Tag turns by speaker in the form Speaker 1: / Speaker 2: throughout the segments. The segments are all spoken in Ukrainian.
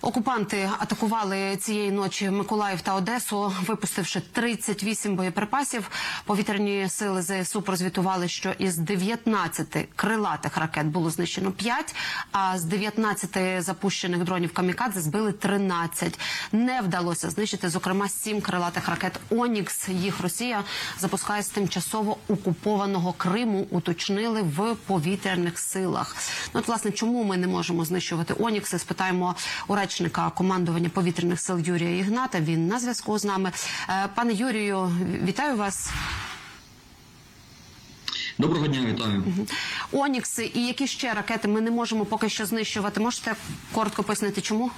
Speaker 1: Окупанти атакували цієї ночі Миколаїв та Одесу, випустивши 38 боєприпасів. Повітряні сили ЗСУ прозвітували, що із 19 крилатих ракет було знищено 5, а з 19 запущених дронів камікадзе збили 13. Не вдалося знищити, зокрема, 7 крилатих ракет Онікс. Їх Росія запускає з тимчасово окупованого Криму. Уточнили в повітряних силах. Ну, от, власне, чому ми не можемо знищувати Онікси? Спитаємо у речника командування повітряних сил Юрія Ігната. Він на зв'язку з нами. Е, Пане Юрію, вітаю вас.
Speaker 2: Доброго дня, вітаю.
Speaker 1: Онікси і які ще ракети ми не можемо поки що знищувати. Можете коротко пояснити, чому?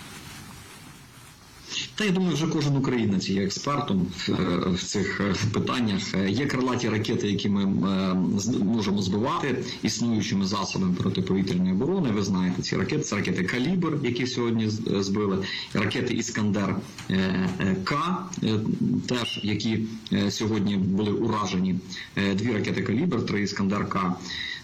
Speaker 2: Та я думаю, вже кожен українець є експертом в, е, цих е, питаннях. Е, Є крилаті ракети, які ми можемо збивати існуючими засобами протиповітряної оборони. Ви знаєте, ці ракети це ракети Калібр, які сьогодні збили, ракети Іскандер К, теж які сьогодні були уражені. Дві ракети Калібр, три Іскандер К.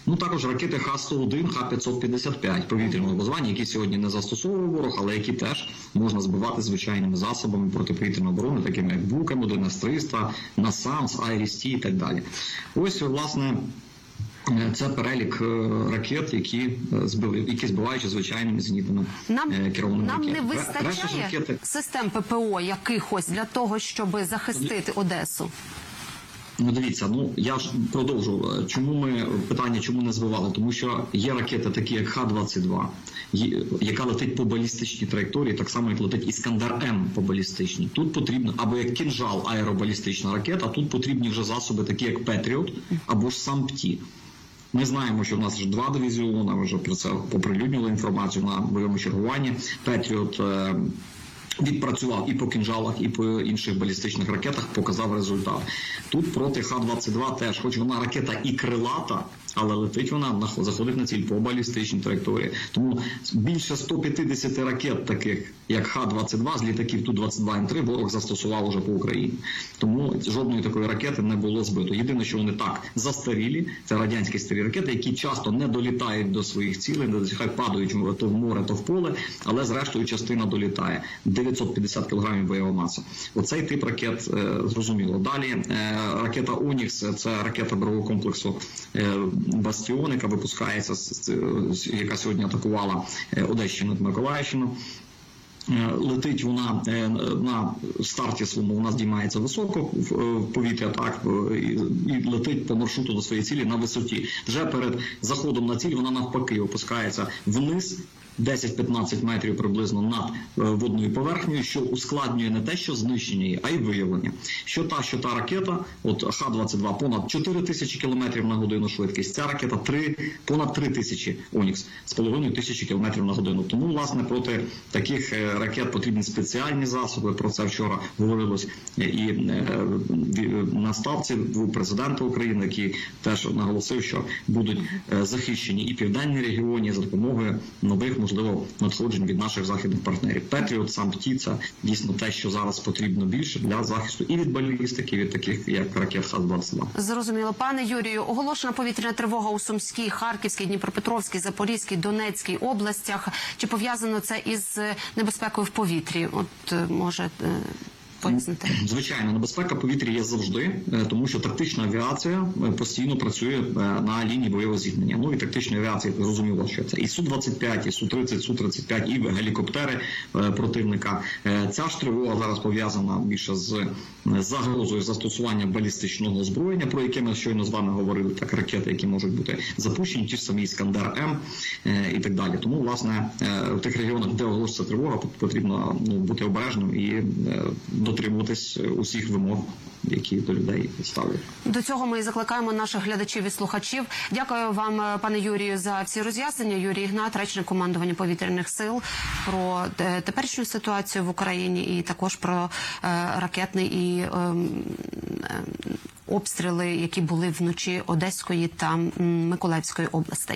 Speaker 2: Ну також ракети Х-101, Х-555 повітряного базування, які сьогодні не застосовував ворог, але які теж можна збивати звичайними засобами протиповітряної оборони, такими як Букем, 1С-300, Насамс, Айріс-Ті і так далі. Ось власне. е, Це перелік е, ракет, які е, збили, які збиваючи звичайними зенітними
Speaker 1: Нам,
Speaker 2: керованими
Speaker 1: нам не
Speaker 2: ракетами. Решта
Speaker 1: вистачає
Speaker 2: ракети
Speaker 1: систем ППО якихось для того, щоб захистити Одесу.
Speaker 2: Ну, дивіться, ну я ж продовжу. Е, Чому ми питання, чому не збивали? Тому що є ракети, такі як Х-22, яка летить по балістичній траєкторії, так само як летить Іскандер М по балістичній. Тут потрібно або як кінжал аеробалістична ракета. Тут потрібні вже засоби, такі як Петріот або ж сам ПТІ. Ми знаємо, що в нас вже два дивізіони. Вже про це оприлюднили інформацію на бойовому чергуванні. Петріот. Відпрацював і по кінжалах, і по інших балістичних ракетах, показав результат. Тут проти Х-22 теж, хоч вона ракета і крилата, але летить вона заходить на ціль по балістичній траєкторії. Тому більше 150 ракет, таких як Х-22 з літаків Ту-22М3 ворог застосував уже по Україні. Тому жодної такої ракети не було збито. Єдине, що вони так застарілі, це радянські старі ракети, які часто не долітають до своїх цілей, не хай падають то в море, то в поле, але зрештою частина долітає. 950 кг бойова маса. Оцей тип ракет е, зрозуміло. Далі е, ракета Онікс це ракета бойового комплексу е, Бастіон, яка випускається, яка сьогодні атакувала е, Одещину та Миколаївщину. Е, Летить вона е, на старті своєму, вона здіймається високо в е, повітря, так і летить по маршруту до своєї цілі на висоті. Вже перед заходом на ціль вона навпаки опускається вниз. 10-15 метрів приблизно над водною поверхнею, що ускладнює не те, що знищення її, а й виявлення. Що та, що та ракета, от Х-22, понад 4 тисячі кілометрів на годину швидкість. Ця ракета 3, понад 3 тисячі Онікс з половиною тисячі кілометрів на годину. Тому, власне, проти таких ракет потрібні спеціальні засоби. Про це вчора говорилось і е, в- на ставці був президент України, який теж наголосив, що будуть е, захищені і південні регіони за допомогою нових можливо надходжень від наших західних партнерів. Петріот сам ті це дійсно те, що зараз потрібно більше для захисту і від балістики, і від таких як ракет Х-22.
Speaker 1: Зрозуміло, пане Юрію, оголошена повітряна тривога у Сумській, Харківській, Дніпропетровській, Запорізькій, Донецькій областях. Чи пов'язано це із е, небезпекою в повітрі? От е, може е, пояснити.
Speaker 2: Звичайно, небезпека повітря є завжди, е, тому що тактична авіація е, постійно працює е, на лінії бойового зіткнення. Ну і тактична авіація зрозуміло, що це і су 25 і су 30 су 35 і гелікоптери противника. Ця ж тривога зараз пов'язана більше з загрозою застосування балістичного озброєння, про яке ми щойно з вами говорили, так ракети, які можуть бути запущені, ті ж самі Іскандер М і так далі. Тому, власне, в тих регіонах, де оголошується тривога, потрібно ну, бути обережним і дотримуватись усіх вимог, які до людей ставлять.
Speaker 1: До цього ми закликаємо наших глядачів і слухачів. Дякую вам, е, пане Юрію, за всі роз'яснення. Юрій Ігнат, речник командування повітряних сил, про е, теперішню ситуацію в Україні і також про е, ракетний і ем, е, обстріли, які були вночі Одеської та Миколаївської областей.